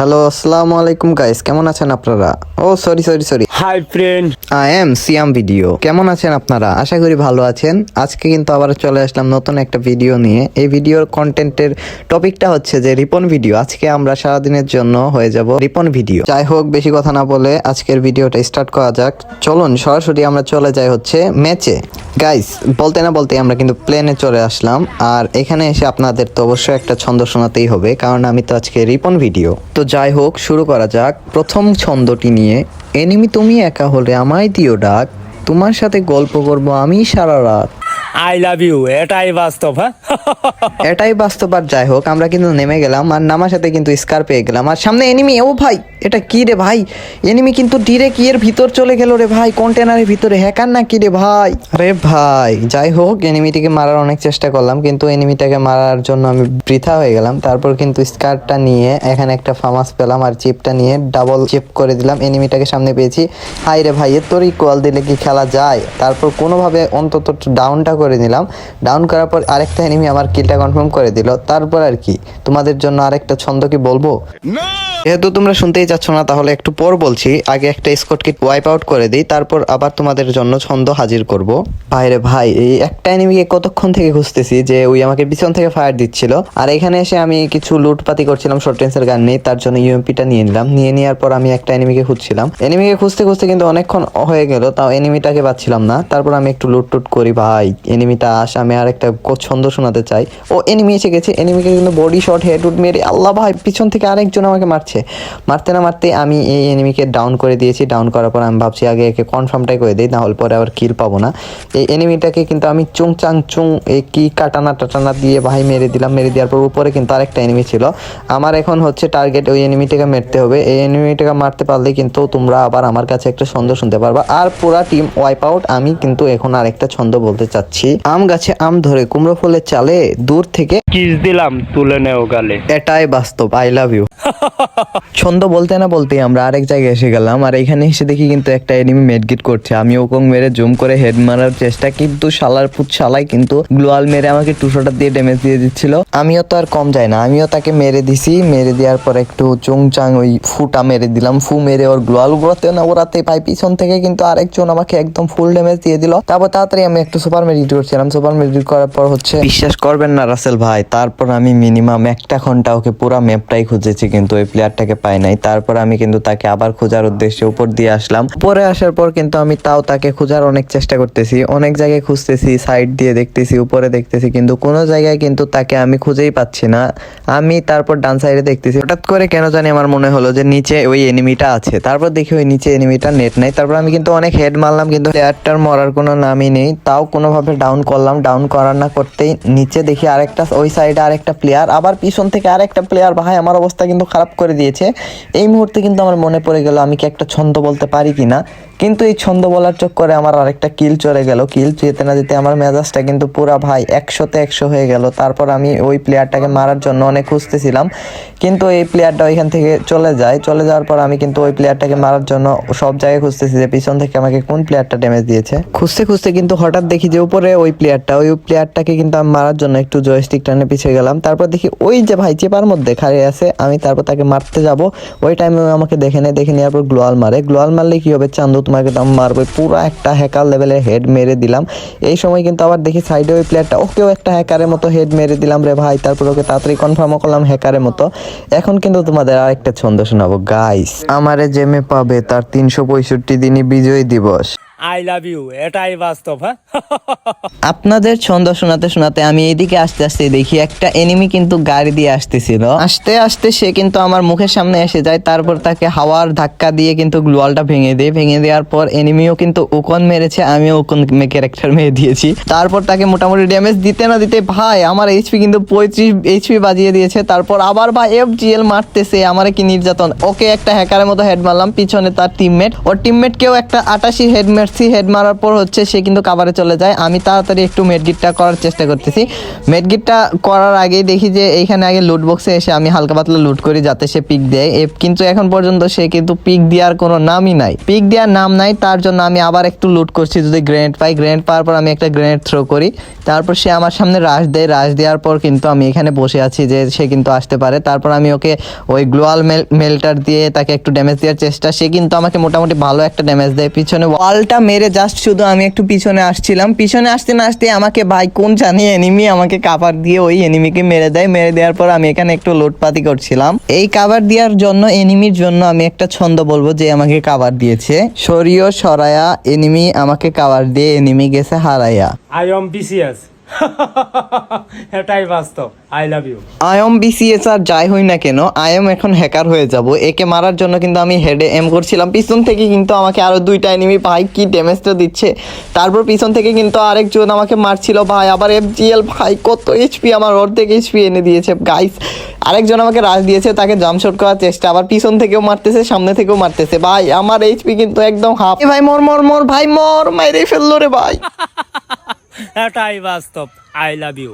Hello আসসালামু আলাইকুম guys কেমন আছেন আপনারা? ও sorry sorry sorry hi friend I am Siyam video কেমন আছেন আপনারা? আশা করি ভালো আছেন। আজকে কিন্তু আবার চলে আসলাম নতুন একটা ভিডিও নিয়ে। এই ভিডিওর কন্টেন্টের টপিকটা হচ্ছে যে রিপন ভিডিও আজকে আমরা সারাদিনের জন্য হয়ে যাব রিপন ভিডিও যাই হোক বেশি কথা না বলে আজকের ভিডিওটা স্টার্ট করা যাক। চলুন সরাসরি আমরা চলে যাই হচ্ছে ম্যাচে গাইস বলতে না বলতে আমরা কিন্তু প্লেনে চলে আসলাম। আর এখানে এসে আপনাদের তো অবশ্যই একটা ছন্দ শোনাতেই হবে কারণ আমি তো আজকে রিপন ভিডিও তো যাই হোক, শুরু করা যাক। প্রথম ছন্দটি নিয়ে, এনিমি তুমি একা হলে আমায় দিও ডাক। তোমার সাথে গল্প করব আমি সারা রাত। আই লাভ ইউ এটাই বাস্তব হ্যাঁ? এটাই বাস্তব আর যাই হোক, আমরা কিন্তু নেমে গেলাম আর নামার সাথে কিন্তু স্কার পেয়ে গেলাম। আর সামনে এনিমি ও ভাই, এটা কি রে ভাই? এনিমি কিন্তু ডিরেক্ট এর ভিতর চলে গেল রে ভাই কন্টেনারের ভিতরে। হ্যাকার না কি রে ভাই? আরে ভাই, যাই হোক এনিমিটিকে মারার অনেক চেষ্টা করলাম, কিন্তু এনিমিটাকে মারার জন্য আমি বৃথা হয়ে গেলাম। তারপর কিন্তু স্কারটা নিয়ে এখানে একটা ফামাস পেলাম আর চিপটা নিয়ে ডাবল চিপ করে দিলাম। এনিমিটাকে সামনে পেয়েছি। হাই রে ভাই, এর তোর ইকুয়াল দিলে কি খেলা যায়? তারপর কোনোভাবে অন্তত ডাউনটা করে নিলাম। ডাউন করার পর আরেকটা এনিমি আমার কিলটা কনফার্ম করে দিল। তারপর আর কি? তোমাদের জন্য আরেকটা ছন্দ কি বলব? যেহেতু তোমরা শুনতেই চাচ্ছ না তাহলে একটু পর বলছি। আগে একটা স্কট কিট ওয়াইপ আউট করে দিই তারপর আবার তোমাদের জন্য ছন্দ হাজির করব। ভাইরে ভাই এই একটা এনিমিকে কতক্ষণ থেকে খুঁজতেছি যে ওই আমাকে পিছন থেকে ফায়ার দিচ্ছিল? আর এখানে এসে আমি কিছু লুটপাতি করছিলাম শর্ট রেঞ্জের গান নেই তার জন্য ইউএমপিটা নিয়ে নিলাম। নিয়ে নেওয়ার পর আমি একটা এনিমিকে খুঁজছিলাম। এনিমিকে খুঁজতে খুঁজতে কিন্তু অনেকক্ষণ হয়ে গেল তাও এনিমিটাকে পাচ্ছিলাম না। তারপর আমি একটু লুট টুট করি ভাই। এনিমিটা আস, আমি আর একটা ছন্দ শোনাতে চাই। ও এনিমি এসে গেছে এনিমিকে কিন্তু বডি শট হেড উড মেরে, আল্লাহ ভাই, পিছন থেকে আরেকজন আমাকে মারছে। মারতে না মারতে আমি এই এনিমিকে ডাউন করে দিয়েছি ডাউন করার পর আমি ভাবছি আগে একে কনফার্মটাই করে দিই, না হলে পরে আবার কিল পাবো না। এই এনিমিটাকে কিন্তু আমি চুং চাং চুং, এই কি কাটানা টাটানা দিয়ে ভাই মেরে দিলাম, মেরে দেওয়ার পর উপরে কিন্তু আরেকটা এনিমি ছিল। আমার এখন হচ্ছে টার্গেট ওই এনিমিটাকে মারতে হবে। এই এনিমিটাকে মারতে পারলে কিন্তু তোমরা আবার আমার কাছে একটা ছন্দ শুনতে পারবা। আর পুরা টিম ওয়াইপ আউট আমি কিন্তু এখন আরেকটা ছন্দ বলতে চাচ্ছি। আম গাছে আম ধরে কুমড়ো ফুলের চালে দূর থেকে কিস দিলাম তুলে নেও গালে। এটাই বাস্তব। আই লাভ ইউ ছন্দ বলতে না বলতে আমরা আরেক জায়গায় এসে গেলাম আর এখানে এসে দেখি কিন্তু একটা এনিমি মেডগিট করছে। আমি ওকং মেরে জুম করে হেড মারার চেষ্টা কিন্তু শালার পুত শালাই কিন্তু গ্লোয়াল মেরে আমাকে টুশোটা দিয়ে ড্যামেজ দিয়ে দিচ্ছিল। আমিও তো আর কম যাই না আমিও তাকে মেরে দিছি। মেরে দেওয়ার পর একটু চুং চাং ওই ফুটা মেরে দিলাম। ফু মেরে ওর গ্লোয়াল গুলোতে না ওরাতে পাই পিছন থেকে কিন্তু আরেকজন আমাকে একদম ফুল ড্যামেজ দিয়ে দিল। তারপর তাড়াতাড়ি আমি একটু সুপার মেডিট করছিলাম সুপার মেডিট করার পর হচ্ছে বিশ্বাস করবেন না রাসেল ভাই, তারপর আমি মিনিমাম একটা ঘণ্টা ওকে পুরো ম্যাপটাই খুঁজেছি, কিন্তু ওই প্লেয়ারটাকে পাই নাই। তারপর আমি কিন্তু তাকে আবার খোঁজার উদ্দেশ্যে উপর দিয়ে আসলাম। উপরে আসার পর কিন্তু আমি তাও তাকে খোঁজার অনেক চেষ্টা করতেছি। অনেক জায়গায় খুঁজতেছি সাইড দিয়ে দেখতেছি, উপরে দেখতেছি, কিন্তু কোনো জায়গায় কিন্তু তাকে আমি খুঁজেই পাচ্ছি না। আমি তারপর ডান সাইডে দেখতেছি। হঠাৎ করে কেন জানি আমার মনে হলো যে নিচে ওই এনিমিটা আছে। তারপর দেখি ওই নিচে এনিমিটা নেট নাই। তারপর আমি কিন্তু অনেক হেড মারলাম, কিন্তু প্লেয়ারটার মরার কোনো নামই নেই। তাও কোনোভাবে ডাউন করলাম ডাউন করার না করতেই নিচে দেখি আরেকটা, ওই সাইডে আরেকটা প্লেয়ার আবার পিছন থেকে আরেকটা প্লেয়ার ভাই, আমার অবস্থা কিন্তু খারাপ করে দিয়েছে। এই মুহূর্তে কিন্তু আমার মনে পড়ে গেল আমি কি একটা ছন্দ বলতে পারি কিনা। কিন্তু এই ছন্দ বলার চক্করে আমার আরেকটা কিল চলে গেল। কিল যেতে না যেতে আমার মেজাজটা কিন্তু পুরা ভাই একশোতে একশো হয়ে গেল। তারপর আমি ওই প্লেয়ারটাকে মারার জন্য অনেক খুঁজতেছিলাম। কিন্তু এই প্লেয়ারটা ওইখান থেকে চলে যায়। চলে যাওয়ার পর আমি কিন্তু ওই প্লেয়ারটাকে মারার জন্য সব জায়গায় খুঁজতেছি যে পিছন থেকে আমাকে কোন প্লেয়ারটা ড্যামেজ দিয়েছে। খুঁজতে খুঁজতে কিন্তু হঠাৎ দেখি যে উপরে ওই প্লেয়ারটা ওই প্লেয়ারটাকে কিন্তু আমি মারার জন্য একটু জয়স্টিক টানে পিছিয়ে গেলাম। তারপর দেখি ওই যে ভাই চেপার মধ্যে খাড়িয়ে আছে। আমি তারপর তাকে মারতে যাব। ওই টাইমে আমাকে দেখে নেয়, দেখে নেওয়ার পর গ্লোয়াল মারে। গ্লোয়াল মারলে কি হবে? চান্দু তোমাকে তো আমি মারবো পুরো একটা হ্যাকার লেভেলের হেড মেরে দিলাম। এই সময় কিন্তু আবার দেখি সাইডে ওই প্লেয়ারটা ওকেও একটা হ্যাকারের মতো হেড মেরে দিলাম রে ভাই। তারপর ওকে তাড়াতাড়ি কনফার্মও করলাম হ্যাকারের মতো। এখন কিন্তু তোমাদের আরেকটা ছন্দ শোনাবো। গাইস আমারে জেমে পাবে, তার তিনশো পঁয়ষট্টি দিনই বিজয় দিবস। আই লাভ ইউ, এটাই বাস্তব হ্যাঁ? আপনাদের ছন্দ শোনাতে শোনাতে আমি এইদিকে আসতে আসতে দেখি একটা এনিমি কিন্তু গাড়ি দিয়ে আসতেছিল। আসতে আসতে সে কিন্তু আমার মুখের সামনে এসে যায়, তারপর তাকে হাওয়ার ধাক্কা দিয়ে কিন্তু গ্লোয়ালটা ভেঙে দেয়। ভেঙে দেওয়ার পর এনিমিও কিন্তু উকন মেরেছে, আমিও উকন ক্যারেক্টার মেরে দিয়েছি। তারপর তাকে মোটামুটি ড্যামেজ দিতে না দিতে ভাই, আমার এইচপি কিন্তু পঁয়ত্রিশ এইচপি বাজিয়ে দিয়েছে, তারপর আবার ভাই এফ জিএল মারতেছে আমার কি নির্যাতন। ওকে একটা হ্যাকারের মতো হেড মারলাম, পিছনে তার টিমমেট ওর টিমমেটকেও একটা আটাশি হেড মারছি হেড মারার পর হচ্ছে সে কিন্তু কাভারে চলে যায়। আমি তাড়াতাড়ি একটু মেডগিটটা করার চেষ্টা করতেছি। মেডগিটটা করার আগেই দেখি যে এইখানে আগে লুট বক্সে এসে আমি হালকা পাতলা লুট করি যাতে সে পিক দেয়। কিন্তু এখন পর্যন্ত সে কিন্তু পিক দেওয়ার কোনো নামই নাই। পিক দেওয়ার নাম নাই, তার জন্য আমি আবার একটু লুট করছি। যদি গ্রেনেড পাই গ্রেনেড পাওয়ার পর আমি একটা গ্রেনেড থ্রো করি। তারপর সে আমার সামনে রাশ দেয়। রাশ দেওয়ার পর কিন্তু আমি এখানে বসে আছি যে সে কিন্তু আসতে পারে। তারপর আমি ওকে ওই গ্লোয়াল মেলটার দিয়ে তাকে একটু ড্যামেজ দেওয়ার চেষ্টা। সে কিন্তু আমাকে মোটামুটি ভালো একটা ড্যামেজ দেয়। পিছনে ওয়ালটা মেরে জাস্ট শুধু আমি একটু পিছনে আসছিলাম। পিছনে আসতে না আসতে আমাকে ভাই, কোন জানি এনিমি আমাকে কাভার দিয়ে ওই এনিমিকে মেরে দেয়। মেরে দেওয়ার পর আমি এখানে একটু লোটপাতি করছিলাম। এই কাভার দেওয়ার জন্য এনিমির জন্য আমি একটা ছন্দ বলব যে আমাকে কাভার দিয়েছে। সরিয় সরায়া এনিমি আমাকে কাভার দিয়ে এনিমি গেছে হারাইয়া আই এম বিসিএস এটাই বাস্তব। I love you I'm BCS আর যাই হই না কেন আয়ম এখন হ্যাকার হয়ে যাব। একে মারার জন্য কিন্তু আমি হেডে এম করছিলাম। পিছন থেকে কিন্তু আমাকে আরও দুইটা এনিমি ভাই, কি ড্যামেজটা দিচ্ছে। তারপর পিছন থেকে কিন্তু আরেকজন আমাকে মারছিল, ভাই, আবার এফজিএল ভাই, কত এইচপি আমার অর্ধেক এইচপি এনে দিয়েছে। গাইস আরেকজন আমাকে রাজ দিয়েছে, তাকে জাম্পশট করার চেষ্টা। আবার পিছন থেকেও মারতেছে, সামনে থেকেও মারতেছে। ভাই, আমার এইচপি কিন্তু একদম হাফ ভাই, মর মর মর, ভাই, মর মাইরে ফেলল রে, ভাই। এটাই বাস্তব আই লাভ ইউ